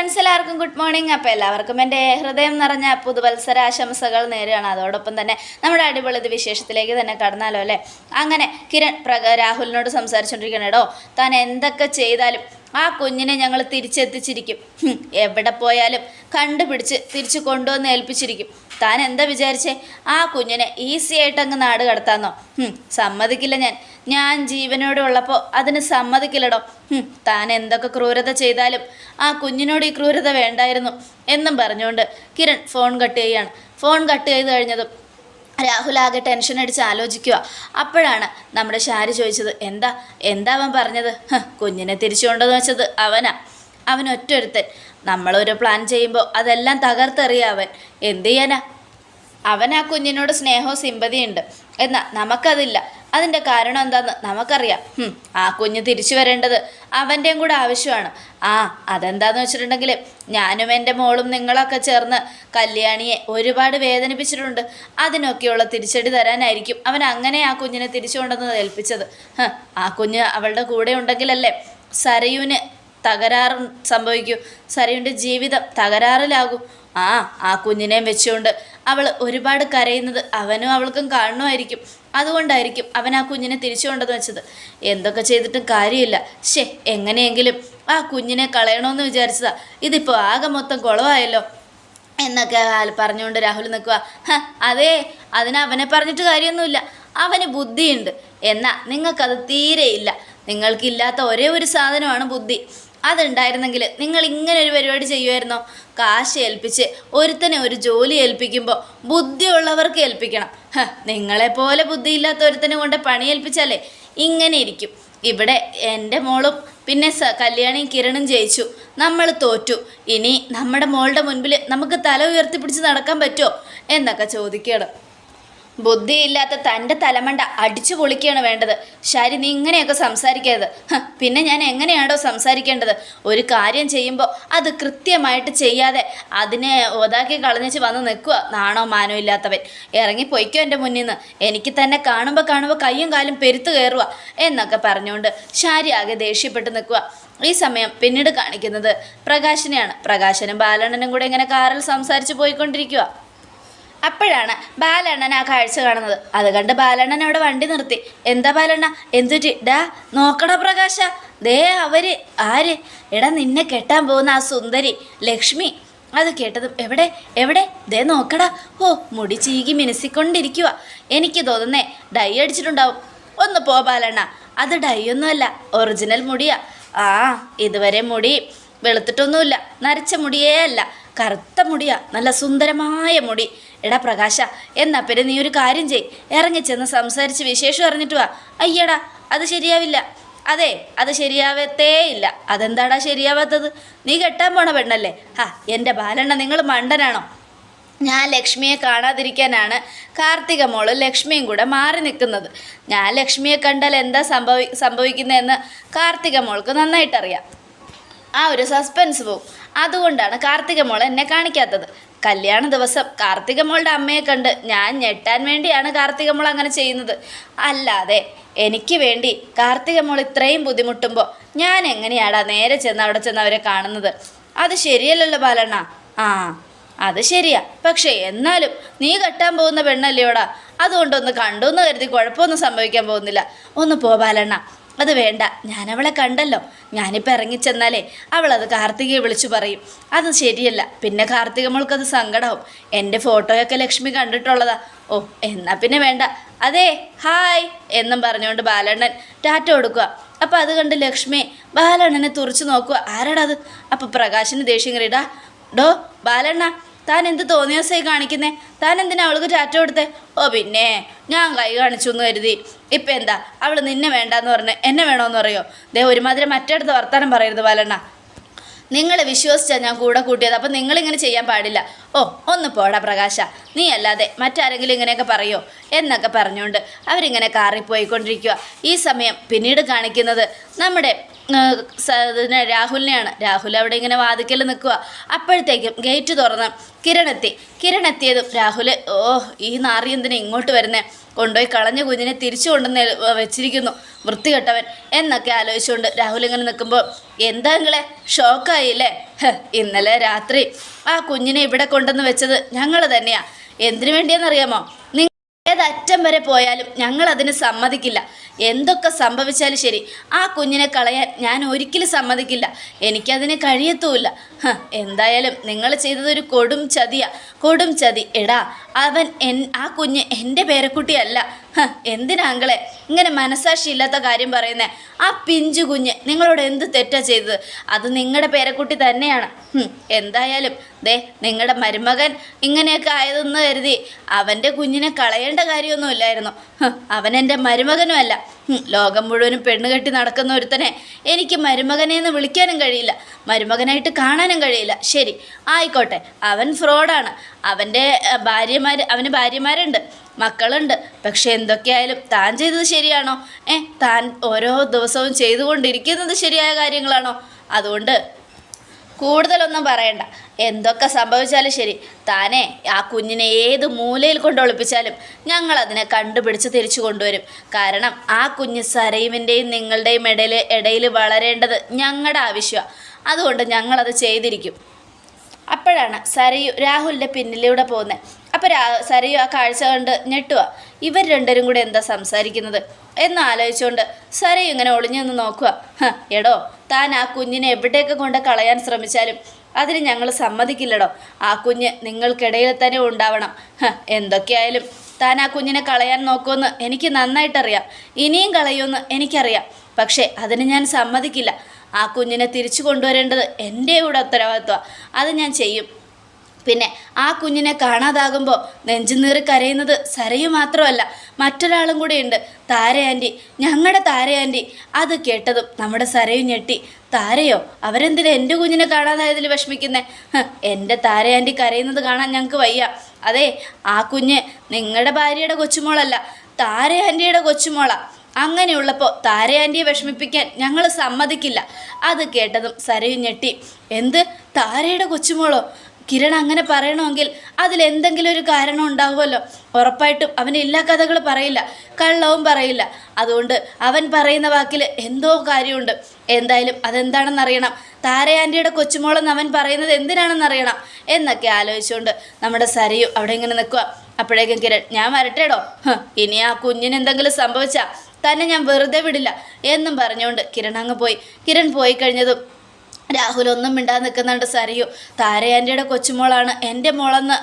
Friends എല്ലാവർക്കും good morning അപ്പോൾ എല്ലാവർക്കും എന്റെ ഹൃദയം നിറഞ്ഞ പുതുവത്സരാശംസകൾ നേരെയാണ് അതോടൊപ്പം തന്നെ നമ്മുടെ അടിപൊളി വിശേഷത്തിലേക്ക് തന്നെ കടന്നാലോ അല്ലേ? അങ്ങനെ കിരൺ പ്രക രാഹുലിനോട് സംസാരിച്ചുകൊണ്ടിരിക്കണേടോ താൻ എന്തൊക്കെ ചെയ്താലും ആ കുഞ്ഞിനെ ഞങ്ങൾ തിരിച്ചെത്തിച്ചിരിക്കും. എവിടെ പോയാലും കണ്ടുപിടിച്ച് തിരിച്ചു കൊണ്ടുവന്ന് ഏൽപ്പിച്ചിരിക്കും. താൻ എന്താ വിചാരിച്ചേ? ആ കുഞ്ഞിനെ ഈസി ആയിട്ട് അങ്ങ് നാട് കടത്താന്നോ? സമ്മതിക്കില്ല ഞാൻ. ഞാൻ ജീവനോടെ ഉള്ളപ്പോൾ അതിന് സമ്മതിക്കില്ലടോ. താൻ എന്തൊക്കെ ക്രൂരത ചെയ്താലും ആ കുഞ്ഞിനോട് ഈ ക്രൂരത വേണ്ടായിരുന്നു എന്നും പറഞ്ഞുകൊണ്ട് കിരൺ ഫോൺ കട്ട് ചെയ്യാണ്. ഫോൺ കട്ട് ചെയ്ത് കഴിഞ്ഞതും രാഹുൽ ആകെ ടെൻഷൻ അടിച്ച് ആലോചിക്കുക. അപ്പോഴാണ് നമ്മുടെ ഷാരി ചോദിച്ചത് എന്താ എന്താ അവൻ പറഞ്ഞത്? "ഹ്, കുഞ്ഞിനെ തിരിച്ചു കൊണ്ടെന്ന് വെച്ചത് അവനാ. അവൻ ഒറ്റൊരുത്തൻ നമ്മളൊരു പ്ലാൻ ചെയ്യുമ്പോൾ അതെല്ലാം തകർത്തെറിയ അവൻ. എന്ത് ചെയ്യാനാ? അവൻ ആ കുഞ്ഞിനോട് സ്നേഹവും സിമ്പതിയുണ്ട് എന്നാൽ നമുക്കതില്ല. അതിന്റെ കാരണം എന്താണെന്ന് നമുക്കറിയാം. ആ കുഞ്ഞ് തിരിച്ചു വരേണ്ടത് അവന്റെയും കൂടെ ആവശ്യമാണ്. ആ അതെന്താന്ന് വെച്ചിട്ടുണ്ടെങ്കിൽ ഞാനും എന്റെ മോളും നിങ്ങളൊക്കെ ചേർന്ന് കല്യാണിയെ ഒരുപാട് വേദനിപ്പിച്ചിട്ടുണ്ട്. അതിനൊക്കെയുള്ള തിരിച്ചടി തരാനായിരിക്കും അവൻ അങ്ങനെ ആ കുഞ്ഞിനെ തിരിച്ചു കൊണ്ടുവന്ന് ഏൽപ്പിച്ചത്. ആ കുഞ്ഞ് അവളുടെ കൂടെ ഉണ്ടെങ്കിലല്ലേ സരയുവിന് തകരാറ് സംഭവിക്കൂ. സരയുടെ ജീവിതം തകരാറിലാകൂ. ആ ആ കുഞ്ഞിനെയും വെച്ചുകൊണ്ട് അവൾ ഒരുപാട് കരയുന്നത് അവനും അവൾക്കും കാണുമായിരിക്കും അതുകൊണ്ടായിരിക്കും അവൻ ആ കുഞ്ഞിനെ തിരിച്ചു കൊണ്ടെന്ന് വെച്ചത്. എന്തൊക്കെ ചെയ്തിട്ടും കാര്യമില്ല. ശേ എങ്ങനെയെങ്കിലും ആ കുഞ്ഞിനെ കളയണമെന്ന് വിചാരിച്ചതാ. ഇതിപ്പോൾ ആകെ മൊത്തം കുളമായല്ലോ എന്നൊക്കെ പറഞ്ഞുകൊണ്ട് രാഹുൽ നിൽക്കുക "ഹ, അതേ അതിന് അവനെ പറഞ്ഞിട്ട് കാര്യമൊന്നുമില്ല. അവന് ബുദ്ധിയുണ്ട്. എന്നാൽ നിങ്ങൾക്കത് തീരെയില്ല നിങ്ങൾക്കില്ലാത്ത ഒരേ ഒരു സാധനമാണ് ബുദ്ധി. അതുണ്ടായിരുന്നെങ്കിൽ നിങ്ങൾ ഇങ്ങനെ ഒരു പരിപാടി ചെയ്യുമായിരുന്നോ കാശ് ഏൽപ്പിച്ച് ഒരുത്തനെ ഒരു ജോലി ഏൽപ്പിക്കുമ്പോൾ ബുദ്ധിയുള്ളവർക്ക് ഏൽപ്പിക്കണം. നിങ്ങളെപ്പോലെ ബുദ്ധിയില്ലാത്ത ഒരുത്തനെ കൊണ്ട് പണി ഏൽപ്പിച്ചാലേ ഇങ്ങനെ ഇരിക്കും. ഇവിടെ എന്റെ മോളും പിന്നെ സ കല്യാണിയും കിരണും ജയിച്ചു. നമ്മൾ തോറ്റു. ഇനി നമ്മുടെ മോളുടെ മുൻപിൽ നമുക്ക് തല ഉയർത്തിപ്പിടിച്ച് നടക്കാൻ പറ്റുമോ എന്നൊക്കെ ചോദിക്കണം. ബുദ്ധിയില്ലാത്ത തന്റെ തലമണ്ട അടിച്ചു പൊളിക്കുകയാണ് വേണ്ടത്. ശരി നീ ഇങ്ങനെയൊക്കെ സംസാരിക്കരുത്. പിന്നെ ഞാൻ എങ്ങനെയാണോ സംസാരിക്കേണ്ടത്? ഒരു കാര്യം ചെയ്യുമ്പോൾ അത് കൃത്യമായിട്ട് ചെയ്യാതെ അതിനെ ഒതാക്കി കളഞ്ഞിച്ച് വന്ന് നിൽക്കുക. നാണോ മാനോ ഇല്ലാത്തവൻ. ഇറങ്ങി പൊയ്ക്കോ എന്റെ മുന്നിൽ നിന്ന്. എനിക്ക് തന്നെ കാണുമ്പോൾ കാണുമ്പോൾ കയ്യും കാലും പെരുത്ത് കയറുക എന്നൊക്കെ പറഞ്ഞുകൊണ്ട് ശാരി ആകെ ദേഷ്യപ്പെട്ട് നിൽക്കുക. ഈ സമയം പിന്നീട് കാണിക്കുന്നത് പ്രകാശനെയാണ്. പ്രകാശനും ബാലണ്ണനും കൂടെ ഇങ്ങനെ കാറിൽ സംസാരിച്ച് പോയിക്കൊണ്ടിരിക്കുക. അപ്പോഴാണ് ബാലണ്ണൻ ആ കാഴ്ച കാണുന്നത്. അത് കണ്ട് ബാലണ്ണൻ അവിടെ വണ്ടി നിർത്തി. എന്താ ബാലണ്ണ? എന്തുറ്റി ഡാ നോക്കടാ പ്രകാശ? ദേ അവർ. ആര്? എടാ നിന്നെ കെട്ടാൻ പോകുന്ന ആ സുന്ദരി ലക്ഷ്മി. അത് കേട്ടതും എവിടെ? എവിടെ? ദേ നോക്കടാ. ഓ മുടി ചീകി മിനുസിക്കൊണ്ടിരിക്കുക എനിക്ക് തോന്നുന്നേ ഡൈ അടിച്ചിട്ടുണ്ടാവും. ഒന്ന് പോ ബാലണ്ണ. അത് ഡൈ ഒന്നുമല്ല ഒറിജിനൽ മുടിയാ. ആ ഇതുവരെ മുടി വെളുത്തിട്ടൊന്നുമില്ല. നരച്ച മുടിയേ അല്ല. കറുത്ത മുടിയാ നല്ല സുന്ദരമായ മുടി. എടാ പ്രകാശ എന്നാ പിന്നെ നീ ഒരു കാര്യം ചെയ്. ഇറങ്ങിച്ചെന്ന് സംസാരിച്ച് വിശേഷം അറിഞ്ഞിട്ട് വാ. അയ്യടാ അത് ശരിയാവില്ല. അതെ അത് ശരിയാവത്തേ ഇല്ല. അതെന്താടാ ശരിയാവാത്തത്? നീ കെട്ടാൻ പോണ പെണ്ണല്ലേ? ഹാ എന്റെ ബാലണ്ണ നിങ്ങൾ മണ്ടനാണോ? ഞാൻ ലക്ഷ്മിയെ കാണാതിരിക്കാനാണ് കാർത്തിക മോൾ ലക്ഷ്മിയും കൂടെ മാറി നിൽക്കുന്നത്. ഞാൻ ലക്ഷ്മിയെ കണ്ടാൽ എന്താ സംഭവി സംഭവിക്കുന്നതെന്ന് കാർത്തിക മോൾക്ക് നന്നായിട്ടറിയാം. ആ ഒരു സസ്പെൻസ് പോവും. അതുകൊണ്ടാണ് കാർത്തിക മോൾ എന്നെ കാണിക്കാത്തത്. കല്യാണ ദിവസം കാർത്തിക മോളുടെ അമ്മയെ കണ്ട് ഞാൻ ഞെട്ടാൻ വേണ്ടിയാണ് കാർത്തിക മോൾ അങ്ങനെ ചെയ്യുന്നത്. അല്ലാതെ എനിക്ക് വേണ്ടി കാർത്തിക മോൾ ഇത്രയും ബുദ്ധിമുട്ടുമ്പോൾ ഞാൻ എങ്ങനെയാടാ നേരെ ചെന്ന് അവിടെ ചെന്ന് അവരെ കാണുന്നത്? അത് ശരിയല്ലല്ലോ ബാലണ്ണ. ആ അത് ശരിയാ. പക്ഷേ എന്നാലും നീ കെട്ടാൻ പോകുന്ന പെണ്ണല്ലയോടാ അതുകൊണ്ടൊന്ന് കണ്ടു എന്ന് കരുതി കുഴപ്പമൊന്നും സംഭവിക്കാൻ പോകുന്നില്ല. ഒന്ന് പോ ബാലണ്ണ. അത് വേണ്ട ഞാനവളെ കണ്ടല്ലോ. ഞാനിപ്പോൾ ഇറങ്ങിച്ചെന്നാലേ അവളത് കാർത്തികയെ വിളിച്ചു പറയും. അത് ശരിയല്ല പിന്നെ കാർത്തിക മോൾക്കത് സങ്കടവും. എന്റെ ഫോട്ടോയൊക്കെ ലക്ഷ്മി കണ്ടിട്ടുള്ളതാ. ഓ എന്നാൽ പിന്നെ വേണ്ട. അതെ ഹായ് എന്നും പറഞ്ഞുകൊണ്ട് ബാലണ്ണൻ ടാറ്റ കൊടുക്കുക അപ്പോൾ അത് കണ്ട് ലക്ഷ്മി ബാലണ്ണനെ തുറച്ചു നോക്കുക ആരാടാ അത്? അപ്പോൾ പ്രകാശിന് ദേഷ്യം കയറിയിടാ ഡോ ബാലണ്ണ. താൻ എന്ത് തോന്നിയ കാണിക്കുന്നേ? താൻ എന്തിനാ അവൾക്ക് ചാറ്റ കൊടുത്തേ? ഓ പിന്നെ ഞാൻ കൈ കാണിച്ചു എന്ന് കരുതി. ഇപ്പം എന്താ? അവൾ നിന്നെ വേണ്ടാന്ന് പറഞ്ഞ് എന്നെ വേണമെന്ന് പറയോ? ദേ ഒരുമാതിരി മറ്റടുത്ത് വർത്താനം പറയരുത് ബാലണ്ണ. നിങ്ങളെ വിശ്വസിച്ചാണ് ഞാൻ കൂടെ കൂട്ടിയത് അപ്പം നിങ്ങളിങ്ങനെ ചെയ്യാൻ പാടില്ല. ഓ ഒന്ന് പോടാ പ്രകാശ. നീ അല്ലാതെ മറ്റാരെങ്കിലും ഇങ്ങനെയൊക്കെ പറയോ? എന്നൊക്കെ പറഞ്ഞുകൊണ്ട് അവരിങ്ങനെ കാറിപ്പോയിക്കൊണ്ടിരിക്കുക ഈ സമയം പിന്നീട് കാണിക്കുന്നത് നമ്മുടെ രാഹുലിനെയാണ്. രാഹുൽ അവിടെ ഇങ്ങനെ വാതിക്കൽ നിൽക്കുക അപ്പോഴത്തേക്കും ഗേറ്റ് തുറന്ന് കിരണെത്തി. കിരണെത്തിയതും രാഹുൽ ഓ ഈ നാറി എന്തിനാ ഇങ്ങോട്ട് വരുന്നേ? കൊണ്ടുപോയി കളഞ്ഞ കുഞ്ഞിനെ തിരിച്ചു കൊണ്ടുവന്ന് വെച്ചിരിക്കുന്നു. വൃത്തികെട്ടവൻ. എന്നൊക്കെ ആലോചിച്ചുകൊണ്ട് രാഹുൽ ഇങ്ങനെ നിൽക്കുമ്പോൾ എന്താ നിങ്ങളെ ഷോക്കായില്ലേ? ഇന്നലെ രാത്രി ആ കുഞ്ഞിനെ ഇവിടെ കൊണ്ടുവന്ന് വെച്ചത് ഞങ്ങൾ തന്നെയാണ് എന്തിനു വേണ്ടിയെന്നറിയാമോ? ഏതറ്റം വരെ പോയാലും ഞങ്ങൾ അതിന് സമ്മതിക്കില്ല. എന്തൊക്കെ സംഭവിച്ചാലും ശരി ആ കുഞ്ഞിനെ കളയാൻ ഞാൻ ഒരിക്കലും സമ്മതിക്കില്ല. എനിക്കതിന് കഴിയത്തുമില്ല. എന്തായാലും നിങ്ങൾ ചെയ്തതൊരു കൊടും ചതിയാ. കൊടും ചതി. എടാ അവൻ എൻ ആ കുഞ്ഞ് എന്റെ പേരക്കുട്ടിയല്ല. എന്തിനാ അങ്കളെ? ഇങ്ങനെ മനസാക്ഷിയില്ലാത്ത കാര്യം പറയുന്നത് ആ പിഞ്ചു കുഞ്ഞ് നിങ്ങളോട് എന്ത് തെറ്റാ ചെയ്തത്? അത് നിങ്ങളുടെ പേരക്കുട്ടി തന്നെയാണ്. എന്തായാലും ദേ നിങ്ങളുടെ മരുമകൻ ഇങ്ങനെയൊക്കെ ആയതെന്ന് കരുതി അവന്റെ കുഞ്ഞിനെ കളയേണ്ട കാര്യമൊന്നുമില്ലായിരുന്നു. അവൻ എന്റെ മരുമകനുമല്ല. ലോകം മുഴുവനും പെണ്ണ് കെട്ടി നടക്കുന്ന ഒരുത്തനെ എനിക്ക് മരുമകനെ എന്ന് വിളിക്കാനും കഴിയില്ല. മരുമകനായിട്ട് കാണാനും കഴിയില്ല. ശരി ആയിക്കോട്ടെ. അവൻ ഫ്രോഡാണ്. അവന്റെ ഭാര്യമാർ അവന് ഭാര്യമാരുണ്ട്. മക്കളുണ്ട്. പക്ഷെ എന്തൊക്കെയായാലും താൻ ചെയ്തത് ശരിയാണോ? ഏ താൻ ഓരോ ദിവസവും ചെയ്തുകൊണ്ടിരിക്കുന്നത് ശരിയായ കാര്യങ്ങളാണോ? അതുകൊണ്ട് കൂടുതലൊന്നും പറയണ്ട. എന്തൊക്കെ സംഭവിച്ചാലും ശരി. താനെ ആ കുഞ്ഞിനെ ഏത് മൂലയിൽ കൊണ്ട് ഒളിപ്പിച്ചാലും ഞങ്ങൾ അതിനെ കണ്ടുപിടിച്ച് തിരിച്ചു കൊണ്ടുവരും. കാരണം ആ കുഞ്ഞ് സരയുവിന്റെയും നിങ്ങളുടെയും ഇടയിൽ ഇടയിൽ വളരേണ്ടത് ഞങ്ങളുടെ ആവശ്യമാണ് അതുകൊണ്ട് ഞങ്ങളത് ചെയ്തിരിക്കും. അപ്പോഴാണ് സരയു രാഹുലിന്റെ പിന്നിലൂടെ പോകുന്നത് അപ്പോൾ രാ സരയു ആ കാഴ്ച കണ്ട് ഞെട്ടുക ഇവർ രണ്ടുപേരും കൂടെ എന്താ സംസാരിക്കുന്നത്? എന്ന് ആലോചിച്ചുകൊണ്ട് സരയു ഇങ്ങനെ ഒളിഞ്ഞു നിന്ന് നോക്കുക "ഹ, എടോ താൻ ആ കുഞ്ഞിനെ എവിടെയൊക്കെ കൊണ്ട് കളയാൻ ശ്രമിച്ചാലും അതിന് ഞങ്ങൾ സമ്മതിക്കില്ലടോ. ആ കുഞ്ഞ് നിങ്ങൾക്കിടയിൽ തന്നെ ഉണ്ടാവണം. എന്തൊക്കെയായാലും. താൻ ആ കുഞ്ഞിനെ കളയാൻ നോക്കുമെന്ന് എനിക്ക് നന്നായിട്ടറിയാം. ഇനിയും കളയുമെന്ന് എനിക്കറിയാം. പക്ഷേ അതിന് ഞാൻ സമ്മതിക്കില്ല. ആ കുഞ്ഞിനെ തിരിച്ചു കൊണ്ടുവരേണ്ടത് എന്റെ കൂടെ ഉത്തരവാദിത്വമാണ് അത് ഞാൻ ചെയ്യും. പിന്നെ ആ കുഞ്ഞിനെ കാണാതാകുമ്പോൾ നെഞ്ചുനീറി കരയുന്നത് സരയു മാത്രമല്ല മറ്റൊരാളും കൂടിയുണ്ട് താരയാന്റി ഞങ്ങളുടെ താരയാന്റി അത് കേട്ടതും നമ്മുടെ സരയു ഞെട്ടി. താരയോ അവരെന്തിനാ എന്റെ കുഞ്ഞിനെ കാണാതായതിൽ വിഷമിക്കുന്നേ? എന്റെ താരയാന്റി കരയുന്നത് കാണാൻ ഞങ്ങൾക്ക് വയ്യ. അതെ ആ കുഞ്ഞ് നിങ്ങളുടെ ഭാര്യയുടെ കൊച്ചുമോളല്ല താരയാന്റിയുടെ കൊച്ചുമോളാ. അങ്ങനെയുള്ളപ്പോൾ താരയാന്റിയെ വിഷമിപ്പിക്കാൻ ഞങ്ങൾ സമ്മതിക്കില്ല. അത് കേട്ടതും സരയു ഞെട്ടി. എന്ത്? താരയുടെ കൊച്ചുമോളോ? കിരൺ അങ്ങനെ പറയണമെങ്കിൽ അതിലെന്തെങ്കിലും ഒരു കാരണം ഉണ്ടാവുമല്ലോ. ഉറപ്പായിട്ടും അവൻ എല്ലാ കഥകൾ പറയില്ല. കള്ളവും പറയില്ല. അതുകൊണ്ട് അവൻ പറയുന്ന വാക്കിൽ എന്തോ കാര്യമുണ്ട്. എന്തായാലും അതെന്താണെന്നറിയണം. താരയാന്റിയുടെ കൊച്ചുമോളെന്ന് അവൻ പറയുന്നത് എന്തിനാണെന്ന് അറിയണം എന്നൊക്കെ ആലോചിച്ചുകൊണ്ട് നമ്മുടെ സരയു അവിടെ ഇങ്ങനെ നിൽക്കുക അപ്പോഴേക്കും കിരൺ ഞാൻ വരട്ടേടോ? ഇനി ആ കുഞ്ഞിന് എന്തെങ്കിലും സംഭവിച്ചാൽ തന്നെ ഞാൻ വെറുതെ വിടില്ല എന്നും പറഞ്ഞുകൊണ്ട് കിരൺ അങ്ങ് പോയി. കിരൺ പോയി കഴിഞ്ഞതും രാഹുൽ ഒന്നും മിണ്ടാതെ നിൽക്കുന്നുണ്ട് സരയു. താരയാന്റിയുടെ കൊച്ചുമോളാണ്. എന്റെ മോളെന്ന്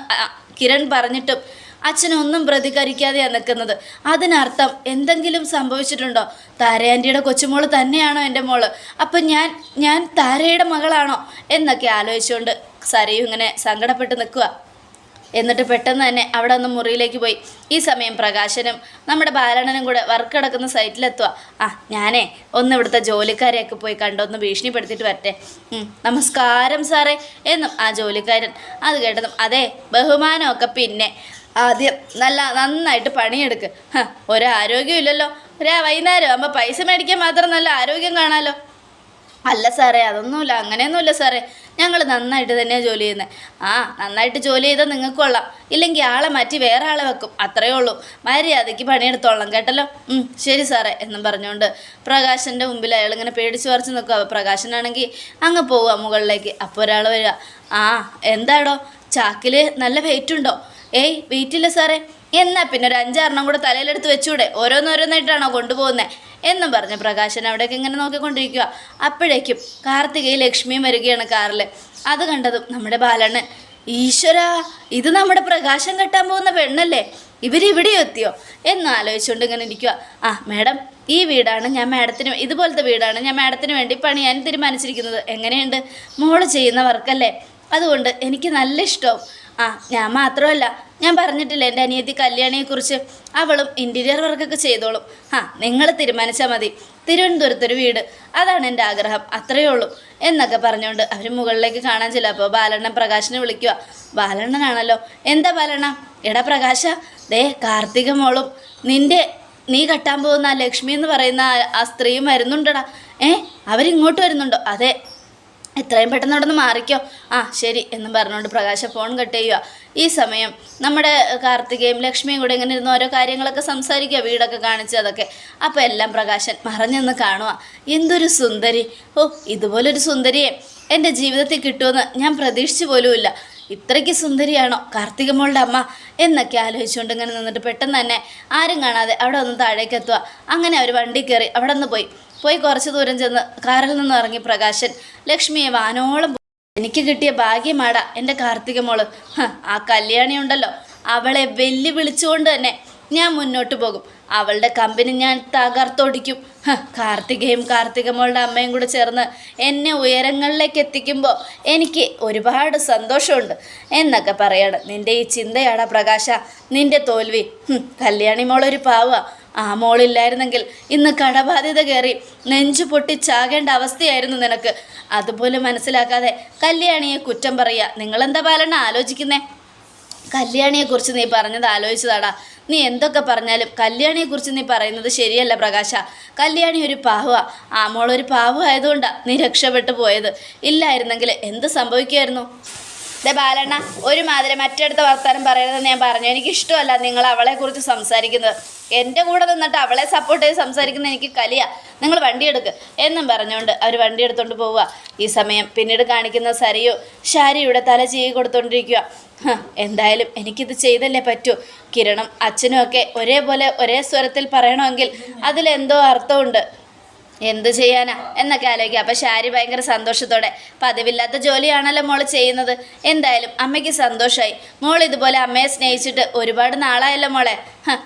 കിരൺ പറഞ്ഞിട്ടും അച്ഛനൊന്നും പ്രതികരിക്കാതെയാണ് നിൽക്കുന്നത്. അതിനർത്ഥം എന്തെങ്കിലും സംഭവിച്ചിട്ടുണ്ടോ? താരയാന്റിയുടെ കൊച്ചുമോൾ തന്നെയാണോ എന്റെ മോൾ? അപ്പം ഞാൻ ഞാൻ താരയുടെ മകളാണോ? എന്നൊക്കെ ആലോചിച്ചുകൊണ്ട് സരയു ഇങ്ങനെ സങ്കടപ്പെട്ട് നിൽക്കുക. എന്നിട്ട് പെട്ടെന്ന് തന്നെ അവിടെ നിന്ന് മുറിയിലേക്ക് പോയി. ഈ സമയം പ്രകാശനും നമ്മുടെ ബാലണനും കൂടെ വർക്ക് കിടക്കുന്ന സൈറ്റിലെത്തുക ആ ഞാനേ ഒന്ന് ഇവിടുത്തെ ജോലിക്കാരെയൊക്കെ പോയി കണ്ടൊന്ന് ഭീഷണിപ്പെടുത്തിയിട്ട് വരട്ടെ. നമസ്കാരം സാറേ എന്നും ആ ജോലിക്കാരൻ. അത് കേട്ടതും അതെ ബഹുമാനമൊക്കെ പിന്നെ. ആദ്യം നല്ല നന്നായിട്ട് പണിയെടുക്ക്. ഹ, ഒരാരോഗ്യം ഇല്ലല്ലോ. ഒരു വൈകുന്നേരം ആകുമ്പോൾ പൈസ മേടിക്കാൻ മാത്രം നല്ല ആരോഗ്യം കാണാമല്ലോ അല്ല സാറേ അതൊന്നുമില്ല. അങ്ങനെയൊന്നുമില്ല സാറേ. ഞങ്ങൾ നന്നായിട്ട് തന്നെയാണ് ജോലി ചെയ്യുന്നത് ആ നന്നായിട്ട് ജോലി ചെയ്താൽ നിങ്ങൾക്ക് കൊള്ളാം. ഇല്ലെങ്കിൽ ആളെ മാറ്റി വേറെ ആളെ വെക്കും. അത്രയേ ഉള്ളൂ. മര്യാദയ്ക്ക് പണിയെടുത്തോളാം കേട്ടല്ലോ? ശരി സാറേ എന്നും പറഞ്ഞുകൊണ്ട് പ്രകാശന്റെ മുമ്പിൽ അയാൾ ഇങ്ങനെ പേടിച്ച് പറിച്ച് നിൽക്കുക പ്രകാശനാണെങ്കിൽ അങ്ങ് പോവുക മുകളിലേക്ക്. അപ്പോൾ ഒരാൾ വരിക. ആ എന്താടോ? ചാക്കിൽ നല്ല വെയിറ്റ് ഉണ്ടോ? ഏയ് വെയിറ്റില്ല സാറേ. എന്നാ പിന്നെ ഒരു അഞ്ചാറെണ്ണം കൂടെ തലയിലെടുത്ത് വെച്ചൂടെ? ഓരോന്നോരോന്നായിട്ടാണോ കൊണ്ടുപോകുന്നത് എന്നും പറഞ്ഞ് പ്രകാശൻ അവിടേക്ക് ഇങ്ങനെ നോക്കിക്കൊണ്ടിരിക്കുക അപ്പോഴേക്കും കാർത്തികയും ലക്ഷ്മിയും വരികയാണ് കാറിൽ അത് കണ്ടതും നമ്മുടെ ബാലണ് ഈശ്വര ഇത് നമ്മുടെ പ്രകാശം കെട്ടാൻ പോകുന്ന പെണ്ണല്ലേ? ഇവരിവിടെ എത്തിയോ? എന്ന് ആലോചിച്ചുകൊണ്ട് ഇങ്ങനെ ഇരിക്കുക ആ മാഡം ഈ വീടാണ് ഞാൻ മാഡത്തിന് ഇതുപോലത്തെ വീടാണ് ഞാൻ മാഡത്തിന് വേണ്ടി പണിയാൻ തീരുമാനിച്ചിരിക്കുന്നത്. എങ്ങനെയുണ്ട്? മോൾ ചെയ്യുന്ന വർക്കല്ലേ അതുകൊണ്ട് എനിക്ക് നല്ല ഇഷ്ടവും. ആ ഞാൻ മാത്രമല്ല ഞാൻ പറഞ്ഞിട്ടില്ല എന്റെ അനിയത്തി കല്യാണിയെക്കുറിച്ച്? അവളും ഇന്റീരിയർ വർക്കൊക്കെ ചെയ്തോളും. ആ നിങ്ങൾ തീരുമാനിച്ചാൽ മതി. തിരുവനന്തപുരത്തൊരു വീട്. അതാണ് എന്റെ ആഗ്രഹം. അത്രയേ ഉള്ളൂ എന്നൊക്കെ പറഞ്ഞുകൊണ്ട് അവർ മുകളിലേക്ക് കാണാൻ ചില അപ്പോൾ ബാലണ്ണൻ പ്രകാശിനെ വിളിക്കുക ബാലണ്ണനാണല്ലോ. എന്താ ബാലണ്ണ? എടാ പ്രകാശ ദേ കാർത്തിക മോളും നിന്റെ നീ കെട്ടാൻ പോകുന്ന ലക്ഷ്മി എന്ന് പറയുന്ന ആ- സ്ത്രീയും വരുന്നുണ്ടടാ ഏ അവരിങ്ങോട്ട് വരുന്നുണ്ടോ? അതെ എത്രയും പെട്ടെന്ന് അവിടെ നിന്ന് മാറിക്കോ. ആ ശരി എന്ന് പറഞ്ഞുകൊണ്ട് പ്രകാശ ഫോൺ കട്ട് ചെയ്യുക. ഈ സമയം നമ്മുടെ കാർത്തികയും ലക്ഷ്മിയും കൂടെ ഇങ്ങനെ ഇരുന്ന് ഓരോ കാര്യങ്ങളൊക്കെ സംസാരിക്കുക വീടൊക്കെ കാണിച്ച് അതൊക്കെ. അപ്പോൾ എല്ലാം പ്രകാശൻ മറഞ്ഞെന്ന് കാണുക എന്തൊരു സുന്ദരി. ഓ ഇതുപോലൊരു സുന്ദരിയെ എന്റെ ജീവിതത്തിൽ കിട്ടുമെന്ന് ഞാൻ പ്രതീക്ഷിച്ചു പോലുമില്ല. ഇത്രയ്ക്ക് സുന്ദരിയാണോ കാർത്തിക മോളുടെ അമ്മ? എന്നൊക്കെ ആലോചിച്ചുകൊണ്ട് ഇങ്ങനെ നിന്നിട്ട് പെട്ടെന്ന് തന്നെ ആരും കാണാതെ അവിടെ ഒന്ന് താഴേക്ക് എത്തുക അങ്ങനെ അവർ വണ്ടി കയറി അവിടെ നിന്ന് പോയി. പോയി കുറച്ച് ദൂരം ചെന്ന് കാറിൽ നിന്ന് ഇറങ്ങി പ്രകാശൻ ലക്ഷ്മിയെ വാനോളം എനിക്ക് കിട്ടിയ ഭാഗ്യമാടാ എന്റെ കാർത്തിക മോൾ. ആ കല്യാണി ഉണ്ടല്ലോ. അവളെ വെല്ലു വിളിച്ചുകൊണ്ട് തന്നെ ഞാൻ മുന്നോട്ട് പോകും. അവളുടെ കമ്പനി ഞാൻ തകർത്തൊടിക്കും. കാർത്തികയും കാർത്തിക മോളുടെ അമ്മയും കൂടെ ചേർന്ന് എന്നെ ഉയരങ്ങളിലേക്ക് എത്തിക്കുമ്പോൾ എനിക്ക് ഒരുപാട് സന്തോഷമുണ്ട്. എന്നൊക്കെ പറയണം. നിന്റെ ഈ ചിന്തയാടാ പ്രകാശ. നിന്റെ തോൽവി. കല്യാണി മോളൊരു പാവ ആ മോളില്ലായിരുന്നെങ്കിൽ ഇന്ന് കടബാധ്യത കയറി നെഞ്ചു പൊട്ടിച്ചാകേണ്ട അവസ്ഥയായിരുന്നു നിനക്ക്. അതുപോലെ മനസ്സിലാക്കാതെ കല്യാണിയെ കുറ്റം പറയുക. നിങ്ങളെന്താ പാലണ്ണ ആലോചിക്കുന്നേ? കല്യാണിയെക്കുറിച്ച് നീ പറഞ്ഞത് ആലോചിച്ചതാടാ. നീ എന്തൊക്കെ പറഞ്ഞാലും കല്യാണിയെക്കുറിച്ച് നീ പറയുന്നത് ശരിയല്ല പ്രകാശ. കല്യാണി ഒരു പാവ ആ മോളൊരു പാവ ആയതുകൊണ്ടാണ് നീ രക്ഷപ്പെട്ടു പോയത്. ഇല്ലായിരുന്നെങ്കിൽ എന്ത് സംഭവിക്കുമായിരുന്നു? ദേ ബാലണ്ണ ഒരു മാതിരി മറ്റടുത്ത വർത്താനം പറയരുതെന്ന് ഞാൻ പറഞ്ഞു. എനിക്ക് ഇഷ്ടമല്ല നിങ്ങൾ അവളെക്കുറിച്ച് സംസാരിക്കുന്നത്. എന്റെ കൂടെ നിന്നിട്ട് അവളെ സപ്പോർട്ട് ചെയ്ത് സംസാരിക്കുന്നത് എനിക്ക് കലിയ. നിങ്ങൾ വണ്ടി എടുക്ക്. എന്നും പറഞ്ഞുകൊണ്ട് അവർ വണ്ടി എടുത്തുകൊണ്ട് പോവുക. ഈ സമയം പിന്നീട് കാണിക്കുന്ന സരിയോ ഷാരിയുടെ തല ചെയ്യ് കൊടുത്തോണ്ടിരിക്കുക എന്തായാലും എനിക്കിത് ചെയ്തല്ലേ പറ്റൂ. കിരണും അച്ഛനും ഒക്കെ ഒരേപോലെ ഒരേ സ്വരത്തിൽ പറയണമെങ്കിൽ അതിലെന്തോ അർത്ഥമുണ്ട്. എന്ത് ചെയ്യാനാ എന്നൊക്കെ ആലോചിക്കുക. അപ്പം ഷാരി ഭയങ്കര സന്തോഷത്തോടെ പതിവില്ലാത്ത ജോലിയാണല്ലോ മോൾ ചെയ്യുന്നത്. എന്തായാലും അമ്മയ്ക്ക് സന്തോഷമായി മോൾ ഇതുപോലെ അമ്മയെ സ്നേഹിച്ചിട്ട് ഒരുപാട് നാളായല്ലോ മോളെ.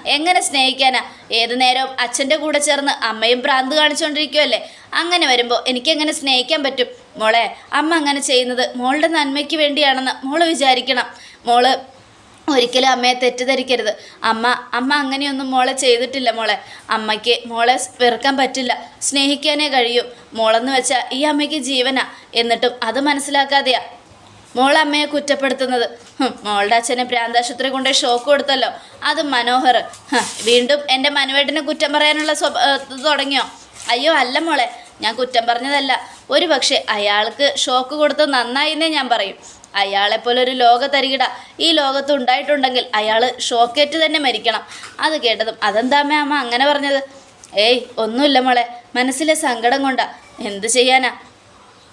എങ്ങനെ സ്നേഹിക്കാനാ? ഏത് നേരവും അച്ഛന്റെ കൂടെ ചേർന്ന് അമ്മയും ഭ്രാന്ത് കാണിച്ചുകൊണ്ടിരിക്കുമല്ലേ അങ്ങനെ വരുമ്പോൾ എനിക്കെങ്ങനെ സ്നേഹിക്കാൻ പറ്റും? മോളെ അമ്മ അങ്ങനെ ചെയ്യുന്നത് മോളുടെ നന്മയ്ക്ക് വേണ്ടിയാണെന്ന് മോൾ വിചാരിക്കണം. മോൾ ഒരിക്കലും അമ്മയെ തെറ്റിദ്ധരിക്കരുത്. അമ്മ അമ്മ അങ്ങനെയൊന്നും മോളെ ചെയ്തിട്ടില്ല മോളെ. അമ്മയ്ക്ക് മോളെ വെറുക്കാൻ പറ്റില്ല. സ്നേഹിക്കാനേ കഴിയൂ. മോളെന്ന് വെച്ചാൽ ഈ അമ്മയ്ക്ക് ജീവനാ. എന്നിട്ടും അത് മനസ്സിലാക്കാതെയാ. മോൾ അമ്മയെ കുറ്റപ്പെടുത്തുന്നത്. മോളുടെ അച്ഛനെ പ്രാന്താശുപത്രി കൊണ്ടേ ഷോക്ക് കൊടുത്തല്ലോ. അത് മനോഹർ. വീണ്ടും എന്റെ മനുവേട്ടനെ കുറ്റം പറയാനുള്ള സ്വ തുടങ്ങിയോ? അയ്യോ അല്ല മോളെ. ഞാൻ കുറ്റം പറഞ്ഞതല്ല. ഒരു പക്ഷേ അയാൾക്ക് ഷോക്ക് കൊടുത്തത് നന്നായി എന്നേ ഞാൻ പറയും. അയാളെപ്പോലെ ഒരു ലോക തരികിട ഈ ലോകത്ത് ഉണ്ടായിട്ടുണ്ടെങ്കിൽ അയാൾ ഷോക്കേറ്റ് തന്നെ മരിക്കണം. അത് കേട്ടതും അതെന്താ അമ്മ അങ്ങനെ പറഞ്ഞത്? ഏയ് ഒന്നുമില്ല മോളെ. മനസ്സിലെ സങ്കടം കൊണ്ടാ. എന്ത് ചെയ്യാനാ?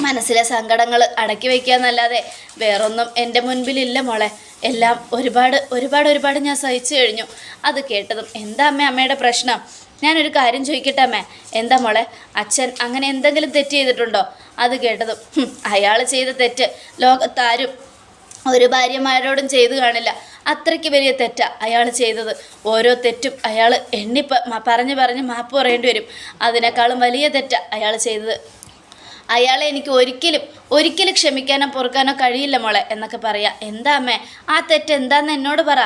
മനസ്സിലെ സങ്കടങ്ങൾ അടക്കി വയ്ക്കാന്നല്ലാതെ വേറൊന്നും എന്റെ മുൻപിലില്ല മോളെ. എല്ലാം ഒരുപാട് ഒരുപാട് ഒരുപാട് ഞാൻ സഹിച്ചു കഴിഞ്ഞു. അത് കേട്ടതും എന്താ അമ്മ അമ്മയുടെ പ്രശ്നം? ഞാനൊരു കാര്യം ചോദിക്കട്ടെ അമ്മേ? എന്താ മോളെ? അച്ഛൻ അങ്ങനെ എന്തെങ്കിലും തെറ്റ് ചെയ്തിട്ടുണ്ടോ? അത് കേട്ടതും അയാൾ ചെയ്ത തെറ്റ് ലോകത്താരും ഒരു ഭാര്യമാരോടും ചെയ്തു കാണില്ല. അത്രയ്ക്ക് വലിയ തെറ്റാ അയാൾ ചെയ്തത്. ഓരോ തെറ്റും അയാൾ എണ്ണി മ- പറഞ്ഞ് പറഞ്ഞ് മാപ്പ് പറയേണ്ടി വരും. അതിനേക്കാളും വലിയ തെറ്റാ അയാൾ ചെയ്തത്. അയാളെ എനിക്ക് ഒരിക്കലും ഒരിക്കലും ക്ഷമിക്കാനോ പൊറുക്കാനോ കഴിയില്ല മോളെ എന്നൊക്കെ പറയാം. എന്താ അമ്മേ? ആ തെറ്റ് എന്താന്ന് എന്നോട് പറ.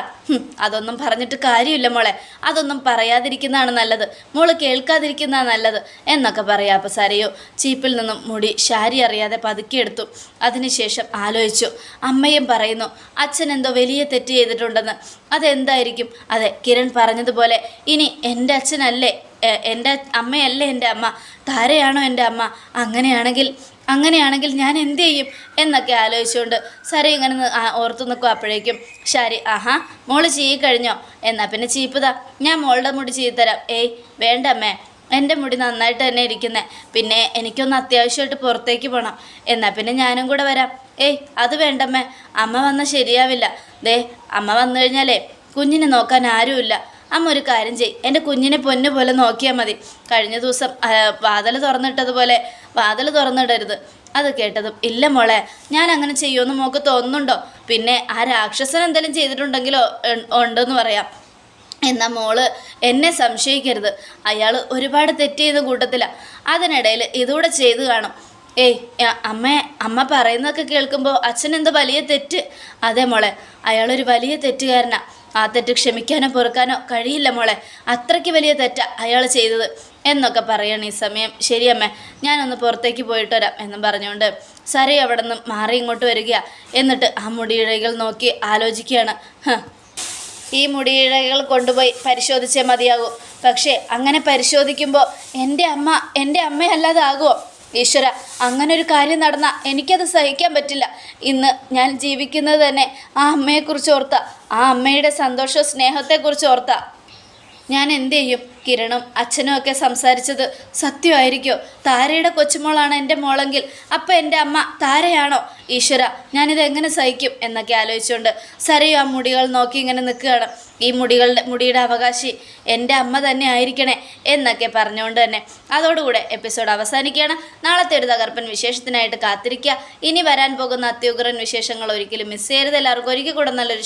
അതൊന്നും പറഞ്ഞിട്ട് കാര്യമില്ല മോളെ. അതൊന്നും പറയാതിരിക്കുന്നതാണ് നല്ലത്. മോൾ കേൾക്കാതിരിക്കുന്നതാണ് നല്ലത് എന്നൊക്കെ പറയാം അപ്പോൾ സരയോ. ചീപ്പിൽ നിന്നും മുടി ശാരി അറിയാതെ പതുക്കിയെടുത്തു അതിനുശേഷം ആലോചിച്ചു. അമ്മയും പറയുന്നു അച്ഛൻ എന്തോ വലിയ തെറ്റ് ചെയ്തിട്ടുണ്ടെന്ന്. അതെന്തായിരിക്കും? അതെ കിരൺ പറഞ്ഞതുപോലെ ഇനി എന്റെ അച്ഛനല്ലേ എന്റെ അമ്മയല്ലേ എന്റെ അമ്മ? താരയാണോ എന്റെ അമ്മ? അങ്ങനെയാണെങ്കിൽ അങ്ങനെയാണെങ്കിൽ ഞാൻ എന്ത് ചെയ്യും? എന്നൊക്കെ ആലോചിച്ചുകൊണ്ട് സര ഇങ്ങനെ ഓർത്തു നിൽക്കും അപ്പോഴേക്കും ശരി ആഹാ മോൾ ചീയി കഴിഞ്ഞോ? എന്നാൽ പിന്നെ ചീപ്പുതാ ഞാൻ മോളുടെ മുടി ചീയി തരാം. ഏയ് വേണ്ട അമ്മേ എന്റെ മുടി നന്നായിട്ട് തന്നെ ഇരിക്കുന്നത് പിന്നെ എനിക്കൊന്ന് അത്യാവശ്യമായിട്ട് പുറത്തേക്ക് പോകണം എന്നാൽ പിന്നെ ഞാനും കൂടെ വരാം. ഏയ് അത് വേണ്ടമ്മേ അമ്മ വന്നാൽ ശരിയാവില്ല. ദേ അമ്മ വന്നു കഴിഞ്ഞാലേ കുഞ്ഞിനെ നോക്കാൻ ആരുമില്ല. അമ്മ ഒരു കാര്യം ചെയ്. എന്റെ കുഞ്ഞിനെ പൊന്നു പോലെ നോക്കിയാൽ മതി. കഴിഞ്ഞ ദിവസം വാതിൽ തുറന്നിട്ടതുപോലെ വാതിൽ തുറന്നിടരുത്. അത് കേട്ടതും ഇല്ല മോളെ ഞാൻ അങ്ങനെ ചെയ്യുമെന്ന് മോക്ക് തോന്നുന്നുണ്ടോ? പിന്നെ ആ രാക്ഷസൻ എന്തെങ്കിലും ചെയ്തിട്ടുണ്ടെങ്കിലോ ഉണ്ടെന്ന് പറയാം. എന്നാൽ മോൾ എന്നെ സംശയിക്കരുത്. അയാൾ ഒരുപാട് തെറ്റ് ചെയ്ത കൂട്ടത്തിലാണ് അതിനിടയിൽ ഇതുകൂടെ ചെയ്ത് കാണും. ഏയ് അമ്മ അമ്മ പറയുന്നതൊക്കെ കേൾക്കുമ്പോൾ അച്ഛൻ എന്തോ വലിയ തെറ്റ്? അതെ മോളെ അയാളൊരു വലിയ തെറ്റുകാരനാ. ആ തെറ്റ് ക്ഷമിക്കാനോ പൊറുക്കാനോ കഴിയില്ല മോളെ. അത്രയ്ക്ക് വലിയ തെറ്റാ അയാൾ ചെയ്തത് എന്നൊക്കെ പറയണം ഈ സമയം. ശരിയമ്മേ ഞാനൊന്ന് പുറത്തേക്ക് പോയിട്ട് വരാം എന്നും പറഞ്ഞുകൊണ്ട് സരി അവിടെ നിന്ന് മാറി ഇങ്ങോട്ട് വരിക. എന്നിട്ട് ആ മുടിയിഴകൾ നോക്കി ആലോചിക്കുകയാണ്. ഈ മുടിയിഴകൾ കൊണ്ടുപോയി പരിശോധിച്ചേ മതിയാകൂ. പക്ഷേ അങ്ങനെ പരിശോധിക്കുമ്പോൾ എന്റെ അമ്മ എന്റെ അമ്മയല്ലാതാകുമോ ഈശ്വര അങ്ങനെ ഒരു കാര്യം നടന്ന എനിക്കത് സഹിക്കാൻ പറ്റില്ല. ഇന്ന് ഞാൻ ജീവിക്കുന്നത് തന്നെ ആ അമ്മയെക്കുറിച്ച് ഓർത്ത. ആ അമ്മയുടെ സന്തോഷവും സ്നേഹത്തെക്കുറിച്ച് ഓർത്ത. ഞാൻ എന്ത് ചെയ്യും കിരണും അച്ഛനും ഒക്കെ സംസാരിച്ചത് സത്യമായിരിക്കോ? താരയുടെ കൊച്ചുമോളാണ് എന്റെ മോളെങ്കിൽ അപ്പം എന്റെ അമ്മ താരയാണോ? ഈശ്വര ഞാനിതെങ്ങനെ സഹിക്കും? എന്നൊക്കെ ആലോചിച്ചുകൊണ്ട് സരയു ആ മുടികൾ നോക്കി ഇങ്ങനെ നിൽക്കുകയാണ്. ഈ മുടികളുടെ മുടിയുടെ അവകാശി എന്റെ അമ്മ തന്നെ ആയിരിക്കണേ എന്നൊക്കെ പറഞ്ഞുകൊണ്ട് തന്നെ അതോടുകൂടെ എപ്പിസോഡ് അവസാനിക്കുകയാണ്. നാളത്തെ ഒരു തകർപ്പൻ വിശേഷത്തിനായിട്ട് കാത്തിരിക്കുക. ഇനി വരാൻ പോകുന്ന അത്യുഗ്രൻ വിശേഷങ്ങൾ ഒരിക്കലും മിസ് ചെയ്യരുത്. എല്ലാവർക്കും ഒരിക്കൽ കൂടെ നല്ലൊരു